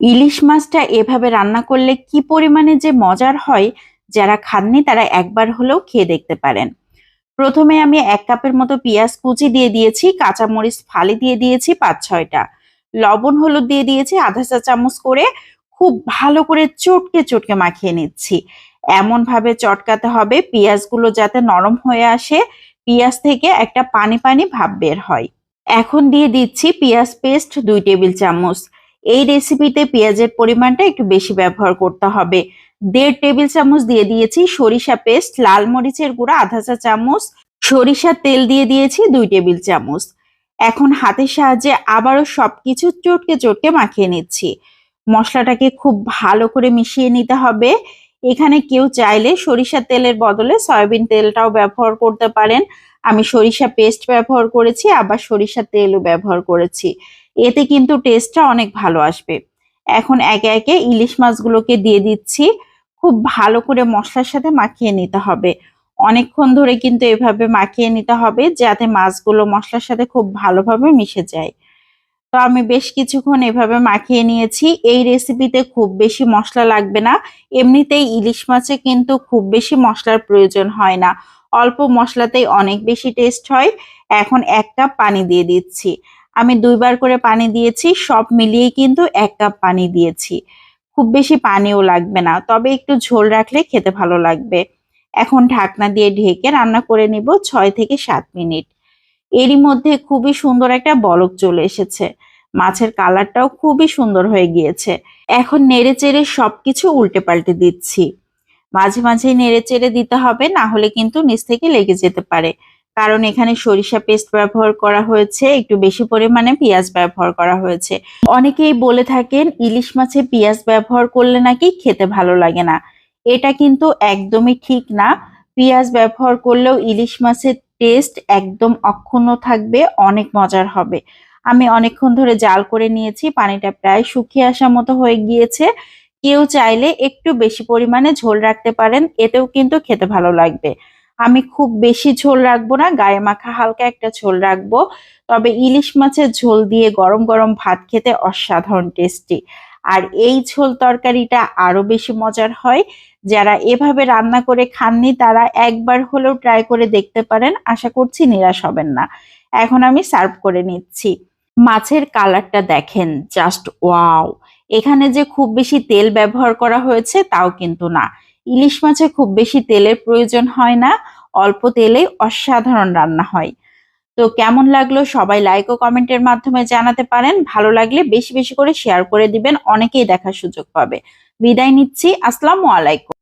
ইলিশ মাছটা এভাবে রান্না করলে কি পরিমাণে যে মজার হয়, যারা খাননি তারা একবার হলেও খেয়ে দেখতে পারেন। প্রথমে আমি এক কাপের মতো পেঁয়াজ কুচি দিয়ে দিয়েছি, কাঁচামরিচ ফালি দিয়ে দিয়েছি পাঁচ ছয়টা লবণ হলুদ দিয়ে দিয়েছি, আধা চা চামচ করে খুব ভালো করে চটকে চটকে মাখিয়ে নিচ্ছি। এমন ভাবে চটকাতে হবে, পেঁয়াজগুলো যাতে নরম হয়ে আসে, পেঁয়াজ থেকে একটা পানি পানি ভাব বের হয়। এখন দিয়ে দিচ্ছি পেঁয়াজ পেস্ট দুই টেবিল চামচ। এই রেসিপিতে পেঁয়াজের পরিমাণটা একটু বেশি ব্যবহার করতে হবে। দেড় টেবিল চামচ দিয়ে দিয়েছি সরিষা পেস্ট, লাল মরিচের গুঁড়া, আধা চা চামচ, সরিষার তেল দিয়ে দিয়েছি দুই টেবিল চামচ। এখন হাতের সাহায্যে আবারও সবকিছু চটকে চটকে মাখিয়ে নিচ্ছি। মশলাটাকে খুব ভালো করে মিশিয়ে নিতে হবে। এখানে কেউ চাইলে সরিষার তেলের বদলে সয়াবিন তেলটাও ব্যবহার করতে পারেন। আমি সরিষা পেস্ট ব্যবহার করেছি, আবার সরিষার তেলও ব্যবহার করেছি। এতে কিন্তু টেস্টটা অনেক ভালো আসবে। এখন একে একে ইলিশ মাছগুলোকে দিয়ে দিচ্ছি। খুব ভালো করে মশলার সাথে মাখিয়ে নিতে হবে। অনেকক্ষণ ধরে কিন্তু এভাবে মাখিয়ে নিতে হবে যাতে মাছগুলো মশলার সাথে খুব ভালোভাবে মিশে যায়। তো আমি বেশ কিছুক্ষণ এভাবে মাখিয়ে নিয়েছি। এই রেসিপিতে খুব বেশি মশলা লাগবে না। এমনিতেই ইলিশ মাছে কিন্তু খুব বেশি মশলার প্রয়োজন হয় না। অল্প মশলাতেই অনেক বেশি টেস্ট হয়। এখন এক কাপ পানি দিয়ে দিচ্ছি। আমি দুইবার করে পানি দিয়েছি, সব মিলিয়ে কিন্তু এক কাপ পানি দিয়েছি। খুব বেশি পানিও লাগবে না, তবে একটু ঝোল রাখলে খেতে ভালো লাগবে। এখন ঢাকনা দিয়ে ঢেকে রান্না করে নিব ছয় থেকে সাত মিনিট। এরই মধ্যে খুবই সুন্দর একটা বলক চলে এসেছে। মাছের কালারটাও খুবই সুন্দর হয়ে গিয়েছে। এখন নেড়ে চেড়ে সবকিছু উল্টে পাল্টে দিচ্ছি। মাঝে মাঝে নেড়ে চেড়ে দিতে হবে, না হলে কিন্তু নিচ থেকে লেগে যেতে পারে। কারণ এখানে সরিষা পেস্ট ব্যবহার করা হয়েছে, একটু বেশি পরিমাণে পেঁয়াজ ব্যবহার করা হয়েছে। অনেকেই বলে থাকেন, ইলিশ মাছে পেঁয়াজ ব্যবহার করলে নাকি খেতে ভালো লাগে না। এটা কিন্তু একদমই ঠিক না। পেঁয়াজ ব্যবহার করলেও ইলিশ মাছের টেস্ট একদম অক্ষুণ্ণ থাকবে, অনেক মজার হবে। আমি অনেকক্ষণ ধরে জাল করে নিয়েছি, পানিটা প্রায় শুকিয়ে আসা মতো হয়ে গিয়েছে। কেউ চাইলে একটু বেশি পরিমাণে ঝোল রাখতে পারেন, এতেও কিন্তু খেতে ভালো লাগবে। আমি খুব বেশি ঝোল রাখব না, গায়ে মাখা হালকা একটা ঝোল রাখব। তবে ইলিশ মাছের ঝোল দিয়ে গরম গরম ভাত খেতে অসাধারণ টেস্টি। আর এই ঝোল তরকারিটা আরও বেশি মজার হয়। যারা এভাবে রান্না করে খাননি, তারা একবার হলেও ট্রাই করে দেখতে পারেন। আশা করছি নিরাশ হবেন না। এখন আমি সার্ভ করে নিচ্ছি। মাছের কালারটা দেখেন, জাস্ট ওয়াও। এখানে যে খুব বেশি তেল ব্যবহার করা হয়েছে, তাও কিন্তু না। ইলিশ মাছে খুব বেশি তেলের প্রয়োজন হয় না, অল্প তেলে অসাধারণ রান্না হয়। তো কেমন লাগল সবাই লাইক ও কমেন্টের মাধ্যমে জানাতে পারেন। ভালো লাগলে বেশি বেশি করে শেয়ার করে দিবেন, অনেকেই দেখার সুযোগ পাবে। বিদায় নিচ্ছি, আসসালামু আলাইকুম।